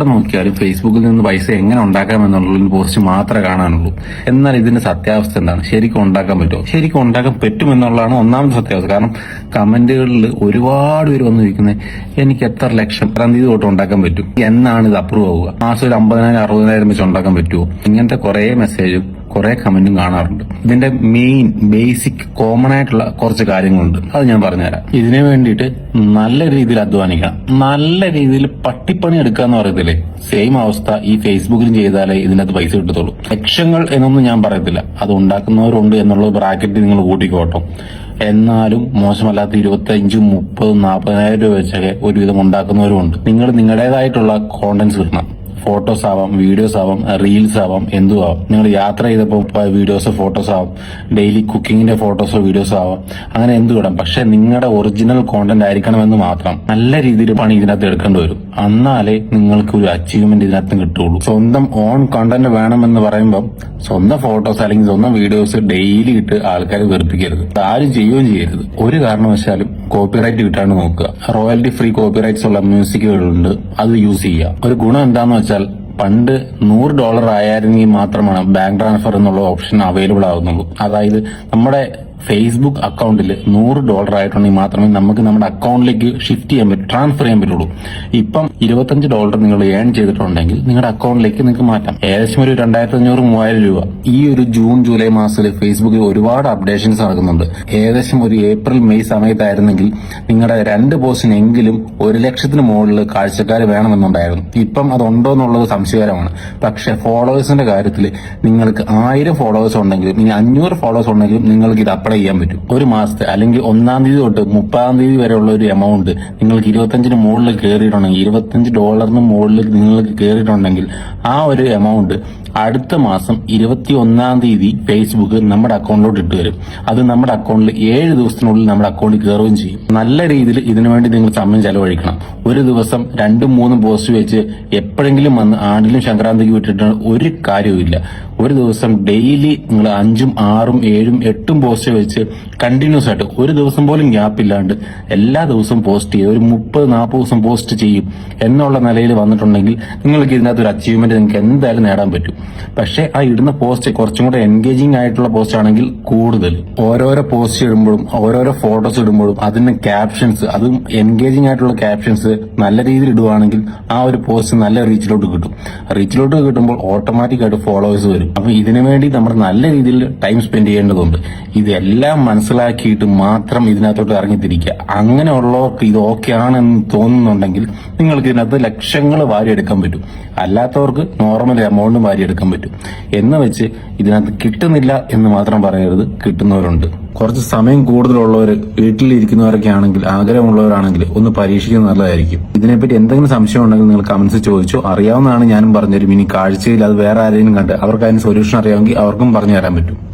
എവിടെ നോക്കിയാലും ഫേസ്ബുക്കിൽ നിന്ന് പൈസ എങ്ങനെ ഉണ്ടാക്കാം എന്നുള്ള പോസ്റ്റ് മാത്രമേ കാണാനുള്ളൂ. എന്നാൽ ഇതിന്റെ സത്യാവസ്ഥ എന്താണ്? ശരിക്കും ഉണ്ടാക്കാൻ പറ്റുമോ? ശരിക്കും ഉണ്ടാക്കാൻ പറ്റുമെന്നുള്ളതാണ് ഒന്നാമത്തെ സത്യാവസ്ഥ. കാരണം കമന്റുകളിൽ ഒരുപാട് പേര് വന്നിരിക്കുന്നത് എനിക്ക് എത്ര ലക്ഷം എത്രാം തീയതി തൊട്ട് ഉണ്ടാക്കാൻ പറ്റും? എന്നാണ് ഇത് അപ്രൂവ് ആവുക. മാസം ഒരു അമ്പതിനായിരം അറുപതിനായിരം വെച്ച് ഉണ്ടാക്കാൻ പറ്റുമോ? ഇങ്ങനത്തെ കുറെ മെസ്സേജും കുറെ കമന്റും കാണാറുണ്ട്. ഇതിന്റെ മെയിൻ ബേസിക് കോമൺ ആയിട്ടുള്ള കുറച്ച് കാര്യങ്ങളുണ്ട്. അത് ഞാൻ പറഞ്ഞുതരാം. ഇതിനു വേണ്ടിയിട്ട് നല്ല രീതിയിൽ അധ്വാനിക്കണം. നല്ല രീതിയിൽ പട്ടിപ്പണി എടുക്കുക എന്ന് പറയത്തില്ലേ? സെയിം അവസ്ഥ ഈ ഫേസ്ബുക്കിലും ചെയ്താലേ ഇതിനകത്ത് പൈസ കിട്ടത്തുള്ളൂ. ലക്ഷങ്ങൾ എന്നൊന്നും ഞാൻ പറയത്തില്ല. അത് ഉണ്ടാക്കുന്നവരുണ്ട് എന്നുള്ളത് ബ്രാക്കറ്റ് നിങ്ങൾ കൂട്ടിക്കോട്ടോ. എന്നാലും മോശമല്ലാത്ത ഇരുപത്തി അഞ്ചും മുപ്പതും നാൽപ്പതിനായിരം രൂപ വെച്ചൊക്കെ ഒരുവിധം ഉണ്ടാക്കുന്നവരുമുണ്ട്. നിങ്ങൾ നിങ്ങളുടേതായിട്ടുള്ള കോണ്ടന്റ്സ് കിട്ടണം. ഫോട്ടോസ് ആവാം വീഡിയോസ് ആവാം റീൽസ് ആവാം എന്തും ആവാം നിങ്ങൾ യാത്ര ചെയ്തപ്പോൾ വീഡിയോസ് ഫോട്ടോസ് ആവാം. ഡെയിലി കുക്കിങ്ങിന്റെ ഫോട്ടോസോ വീഡിയോസ് ആവാം. അങ്ങനെ എന്തു ഇടാം പക്ഷെ നിങ്ങളുടെ ഒറിജിനൽ കോണ്ടന്റ് ആയിരിക്കണമെന്ന് മാത്രം. നല്ല രീതിയിൽ പണി ഇതിനകത്ത് എടുക്കേണ്ടി വരും. എന്നാലേ നിങ്ങൾക്ക് ഒരു അച്ചീവ്മെന്റ് ഇതിനകത്ത് കിട്ടുള്ളൂ സ്വന്തം ഓൺ കണ്ടന്റ് വേണമെന്ന് പറയുമ്പോൾ സ്വന്തം ഫോട്ടോസ് അല്ലെങ്കിൽ സ്വന്തം വീഡിയോസ് ഡെയിലി ഇട്ട് ആൾക്കാരെ വെറുപ്പിക്കരുത്. ആരും ചെയ്യുകയും ചെയ്യരുത്. ഒരു കാരണവശാലും കോപ്പിറൈറ്റ് കിട്ടാണ്ട് നോക്കുക. റോയൽറ്റി ഫ്രീ കോപ്പിറൈറ്റ്സ് ഉള്ള മ്യൂസിക്കുകളുണ്ട് അത് യൂസ് ചെയ്യുക. ഒരു ഗുണം എന്താന്ന് വെച്ചാൽ പണ്ട് നൂറ് ഡോളർ ആയിരുന്നെങ്കിൽ മാത്രമാണ് ബാങ്ക് ട്രാൻസ്ഫർ എന്നുള്ള ഓപ്ഷൻ അവൈലബിൾ ആകുന്നുള്ളൂ അതായത് നമ്മുടെ ഫേസ്ബുക്ക് അക്കൗണ്ടിൽ നൂറ് ഡോളർ ആയിട്ടുണ്ടെങ്കിൽ മാത്രമേ നമുക്ക് നമ്മുടെ അക്കൗണ്ടിലേക്ക് ഷിഫ്റ്റ് ചെയ്യാൻ പറ്റും ട്രാൻസ്ഫർ ചെയ്യാൻ പറ്റുള്ളൂ. ഇപ്പം ഇരുപത്തഞ്ച് ഡോളർ നിങ്ങൾ ഏൺ ചെയ്തിട്ടുണ്ടെങ്കിൽ നിങ്ങളുടെ അക്കൗണ്ടിലേക്ക് നിങ്ങൾക്ക് മാറ്റാം. ഏകദേശം ഒരു രണ്ടായിരത്തി അഞ്ഞൂറ് മൂവായിരം രൂപ. ഈ ഒരു ജൂൺ ജൂലൈ മാസത്തിൽ ഫേസ്ബുക്കിൽ ഒരുപാട് അപ്ഡേഷൻസ് നടക്കുന്നുണ്ട്. ഏകദേശം ഒരു ഏപ്രിൽ മെയ് സമയത്തായിരുന്നെങ്കിൽ നിങ്ങളുടെ രണ്ട് പോസ്റ്റിനെങ്കിലും ഒരു ലക്ഷത്തിന് മുകളിൽ കാഴ്ചക്കാർ വേണമെന്നുണ്ടായിരുന്നു. ഇപ്പം അതുണ്ടോ എന്നുള്ളത് സംശയകരമാണ്. പക്ഷെ ഫോളോവേഴ്സിന്റെ കാര്യത്തിൽ നിങ്ങൾക്ക് ആയിരം ഫോളോവേഴ്സ് ഉണ്ടെങ്കിലും ഇനി അഞ്ഞൂറ് ഫോളോവേഴ്സ് ഉണ്ടെങ്കിലും നിങ്ങൾക്ക് ഇത് അപ്ലൈ ചെയ്യാൻ പറ്റും. ഒരു മാസത്തെ അല്ലെങ്കിൽ ഒന്നാം തീയതി തൊട്ട് മുപ്പതാം തീയതി വരെയുള്ള ഒരു എമൗണ്ട് നിങ്ങൾക്ക് ഇരുപത്തഞ്ചിന് മുകളിൽ കയറിയിട്ടുണ്ടെങ്കിൽ ഇരുപത്തഞ്ച് ഡോളറിന് മുകളിൽ നിങ്ങൾക്ക് കയറിയിട്ടുണ്ടെങ്കിൽ ആ ഒരു എമൗണ്ട് അടുത്ത മാസം ഇരുപത്തി ഒന്നാം തീയതി ഫേസ്ബുക്ക് നമ്മുടെ അക്കൗണ്ടിലോട്ട് ഇട്ട് വരും അത് നമ്മുടെ അക്കൗണ്ടിൽ ഏഴ് ദിവസത്തിനുള്ളിൽ നമ്മുടെ അക്കൗണ്ടിൽ കയറുകയും ചെയ്യും. നല്ല രീതിയിൽ ഇതിനുവേണ്ടി നിങ്ങൾ സമയം ചെലവഴിക്കണം. ഒരു ദിവസം രണ്ടും മൂന്നും പോസ്റ്റ് വെച്ച് എപ്പോഴെങ്കിലും വന്ന് ആണ്ടിലും സംക്രാന്തിക്ക് വിട്ടിട്ട് ഒരു കാര്യവുമില്ല. ഒരു ദിവസം ഡെയിലി നിങ്ങൾ അഞ്ചും ആറും ഏഴും എട്ടും പോസ്റ്റ് വെച്ച് കണ്ടിന്യൂസ് ആയിട്ട് ഒരു ദിവസം പോലും ഗ്യാപ്പ് ഇല്ലാണ്ട് എല്ലാ ദിവസവും പോസ്റ്റ് ചെയ്യും ഒരു മുപ്പത് നാൽപ്പത് ദിവസം പോസ്റ്റ് ചെയ്യും എന്നുള്ള നിലയിൽ വന്നിട്ടുണ്ടെങ്കിൽ നിങ്ങൾക്ക് ഇതിനകത്ത് ഒരു അച്ചീവ്മെന്റ് നിങ്ങൾക്ക് എന്തായാലും നേടാൻ പറ്റും. പക്ഷേ ആ ഇടുന്ന പോസ്റ്റ് കുറച്ചും കൂടെ എൻഗേജിംഗ് ആയിട്ടുള്ള പോസ്റ്റ് ആണെങ്കിൽ കൂടുതൽ. ഓരോരോ പോസ്റ്റ് ഇടുമ്പോഴും ഓരോരോ ഫോട്ടോസ് ഇടുമ്പോഴും അതിന് ക്യാപ്ഷൻസ് അതും എൻഗേജിംഗ് ആയിട്ടുള്ള ക്യാപ്ഷൻസ് നല്ല രീതിയിൽ ഇടുവാണെങ്കിൽ ആ ഒരു പോസ്റ്റ് നല്ല റീച്ചിലോട്ട് കിട്ടും. റീച്ചിലോട്ട് കിട്ടുമ്പോൾ ഓട്ടോമാറ്റിക് ആയിട്ട് ഫോളോവേഴ്സ് വരും. അപ്പൊ ഇതിനു വേണ്ടി നമ്മൾ നല്ല രീതിയിൽ ടൈം സ്പെൻഡ് ചെയ്യേണ്ടതുണ്ട്. ഇതെല്ലാം മനസ്സിലാക്കിയിട്ട് മാത്രം ഇതിനകത്തോട്ട് ഇറങ്ങിത്തിരിക്കുക. അങ്ങനെയുള്ളവർക്ക് ഇത് ഓക്കെ ആണെന്ന് തോന്നുന്നുണ്ടെങ്കിൽ നിങ്ങൾക്ക് ഇതിനകത്ത് ലക്ഷങ്ങൾ വാരിയെടുക്കാൻ പറ്റും. അല്ലാത്തവർക്ക് നോർമൽ എമൗണ്ടും വാരിയെടുക്കാൻ പറ്റും. എന്ന് വെച്ച് ഇതിനകത്ത് കിട്ടുന്നില്ല എന്ന് മാത്രം പറയരുത്. കിട്ടുന്നവരുണ്ട്. കുറച്ച് സമയം കൂടുതലുള്ളവർ വീട്ടിലിരിക്കുന്നവരൊക്കെ ആണെങ്കിൽ ആഗ്രഹമുള്ളവരാണെങ്കിൽ ഒന്ന് പരീക്ഷിക്കുന്നത് നല്ലതായിരിക്കും. ഇതിനെപ്പറ്റി എന്തെങ്കിലും സംശയം ഉണ്ടെങ്കിൽ നിങ്ങൾ കമന്റ്സ് ചോദിച്ചോ. അറിയാവുന്നതാണ് ഞാനും പറഞ്ഞുതരും. ഇനി കാഴ്ചയിൽ അത് വേറെ ആരെങ്കിലും കണ്ട് അവർക്ക് അതിന് സൊല്യൂഷൻ അറിയാമെങ്കിൽ അവർക്കും പറഞ്ഞു തരാൻ പറ്റും.